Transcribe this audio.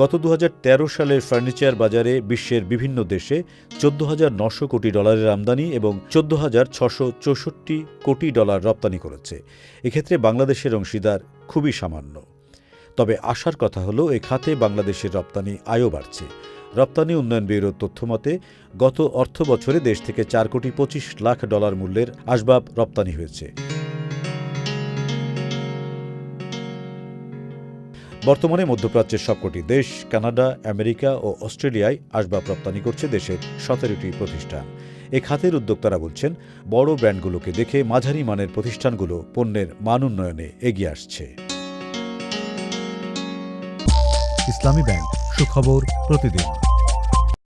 গত দু হাজার তেরো সালের ফার্নিচার বাজারে বিশ্বের বিভিন্ন দেশে চোদ্দ হাজার নশো কোটি ডলারের আমদানি এবং চোদ্দ হাজার ছশো চৌষট্টি কোটি ডলার রপ্তানি করেছে। এক্ষেত্রে বাংলাদেশের অংশীদার খুবই সামান্য। তবে আশার কথা হলো, এ খাতে বাংলাদেশের রপ্তানি আয়ও বাড়ছে। রপ্তানি উন্নয়ন ব্যুরোর তথ্যমতে গত অর্থ বছরে দেশ থেকে চার কোটি পঁচিশ লাখ ডলার মূল্যের আসবাব রপ্তানি হয়েছে। বর্তমানে মধ্যপ্রাচ্যের সবকটি দেশ, কানাডা, আমেরিকা ও অস্ট্রেলিয়ায় আসবাব রপ্তানি করছে দেশের সতেরোটি প্রতিষ্ঠান। এ খাতের উদ্যোক্তারা বলছেন, বড় ব্র্যান্ডগুলোকে দেখে মাঝারি মানের প্রতিষ্ঠানগুলো পণ্যের মান উন্নয়নে এগিয়ে আসছে। ইসলামী ব্যাংক, সুখবর প্রতিদিন।